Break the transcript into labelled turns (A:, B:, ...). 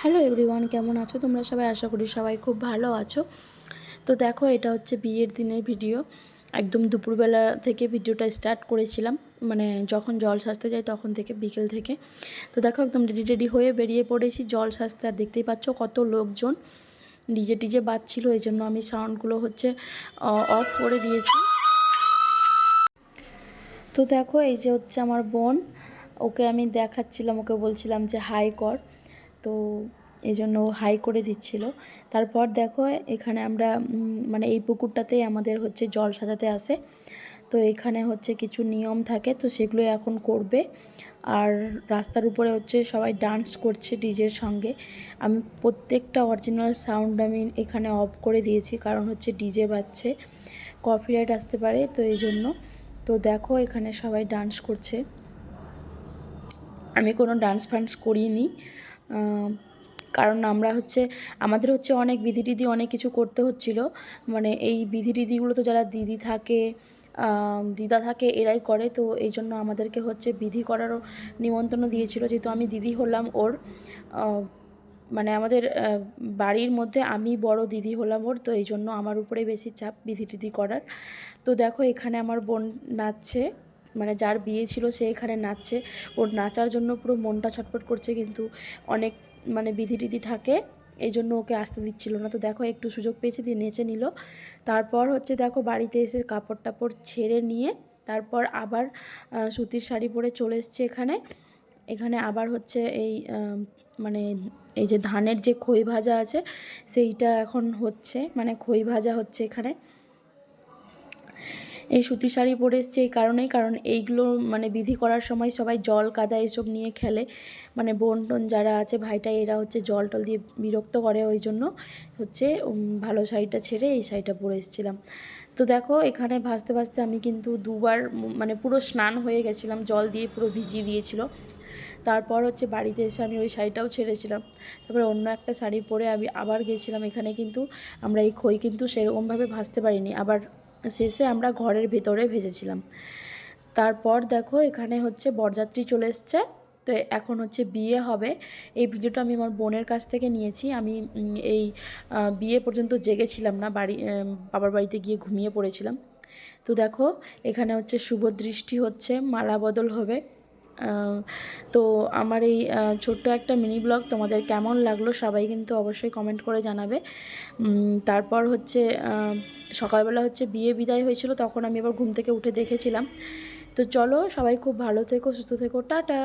A: Hello everyone, কেমন আছো? তোমরা সবাই আশা করি সবাই খুব ভালো আছো। তো দেখো, এটা হচ্ছে বিয়ের দিনের ভিডিও। একদম দুপুরবেলা থেকে ভিডিওটা স্টার্ট করেছিলাম। মানে যখন জল সাজতে যাই তখন থেকে, বিকেল থেকে। তো দেখো, একদম রেডি রেডি হয়ে বেরিয়ে পড়েছি। জল সাজতে, আর দেখতেই পাচ্ছ কত লোকজন। ডিজে, টিজে বাজছিল, এই জন্য আমি সাউন্ডগুলো হচ্ছে অফ করে দিয়েছি। তো দেখো, এই যে হচ্ছে আমার বোন। ওকে আমি দেখাচ্ছিলাম, ওকে বলছিলাম যে, হাই কর। তো এই জন্য হাই করে দিচ্ছিল। তারপর দেখো এখানে আমরা মানে এই পুকুরটাতেই আমাদের হচ্ছে জল সাজাতে আসে। তো এখানে হচ্ছে কিছু নিয়ম থাকে, তো সেগুলো এখন করবে। আর রাস্তার উপরে হচ্ছে সবাই ডান্স করছে ডিজের সঙ্গে। আমি প্রত্যেকটা অরিজিনাল সাউন্ড আমি এখানে অফ করে দিয়েছি, কারণ হচ্ছে ডিজে বাজছে কপিরাইট আসতে পারে, তো এই জন্য। তো দেখো এখানে সবাই ডান্স করছে। আমি কোনো ডান্স ফান্স করিনি। কারণ আমরা হচ্ছে, আমাদের হচ্ছে অনেক বিধি টিধি অনেক কিছু করতে হচ্ছিল। মানে এই বিধি টিধিগুলো তো যারা দিদি থাকে দিদা থাকে, এরাই করে। তো এই জন্য আমাদেরকে হচ্ছে বিধি করারও নিমন্ত্রণ দিয়েছিল। যেহেতু আমি দিদি হলাম ওর মানে আমাদের বাড়ির মধ্যে আমি বড় দিদি হলাম ওর। তো এই জন্য আমার উপরে বেশি চাপ বিধি টিধি করার। তো দেখো এখানে আমার বোন নাচছে। মানে যার বিয়ে ছিল সে এখানে নাচছে। ওর নাচার জন্য পুরো মনটা ছটফট করছে কিন্তু অনেক মানে বিধি টিধি থাকে এই জন্য ওকে আসতে দিচ্ছিল না। তো দেখো একটু সুযোগ পেয়েছে দিয়ে নেচে নিল। তারপর হচ্ছে দেখো বাড়িতে এসে কাপড় টাপড় ছেড়ে নিয়ে তারপর আবার সুতির শাড়ি পরে চলে এসছে এখানে। এখানে আবার হচ্ছে এই মানে এই যে ধানের যে খই ভাজা আছে, সেইটা এখন হচ্ছে মানে খই ভাজা হচ্ছে এখানে। এই সুতি শাড়ি পরে এসছে এই কারণেই, কারণ এইগুলো মানে বিধি করার সময় সবাই জল, কাদা এসব নিয়ে খেলে। মানে বোন টোন যারা আছে ভাইটা এরা হচ্ছে জল টল দিয়ে বিরক্ত করে ওই জন্য হচ্ছে ভালো শাড়িটা ছেড়ে এই শাড়িটা পরে এসেছিলাম। তো দেখো, এখানে ভাসতে ভাসতে আমি কিন্তু দুবার মানে পুরো স্নান হয়ে গেছিলাম, জল দিয়ে পুরো ভিজিয়ে দিয়েছিল। তারপর হচ্ছে বাড়িতে এসে আমি ওই শাড়িটাও ছেড়েছিলাম। তারপরে অন্য একটা শাড়ি পরে আমি আবার গেছিলাম। এখানে কিন্তু আমরা এই খই কিন্তু সেরকমভাবে ভাসতে পারিনি। আবার শেষে আমরা ঘরের ভেতরে ভেজেছিলাম। তারপর দেখো এখানে হচ্ছে বরযাত্রী চলে এসছে। তো এখন হচ্ছে বিয়ে হবে। এই ভিডিওটা আমি আমার বোনের কাছ থেকে নিয়েছি। আমি এই বিয়ে পর্যন্ত জেগেছিলাম না। বাড়ি বাবার বাড়িতে গিয়ে ঘুমিয়ে পড়েছিলাম। তো দেখো এখানে হচ্ছে শুভ দৃষ্টি হচ্ছে, মালা বদল হবে। তো আমার এই ছোট্ট একটা মিনি ব্লগ তোমাদের কেমন লাগল সবাই কিন্তু অবশ্যই কমেন্ট করে জানাবে। তারপর হচ্ছে সকালবেলা হচ্ছে বিয়ে বিদায় হয়েছিল, তখন আমি আবার ঘুম থেকে উঠে দেখেছিলাম। তো চলো সবাই খুব ভালো থেকো, সুস্থ থেকো, টাটা।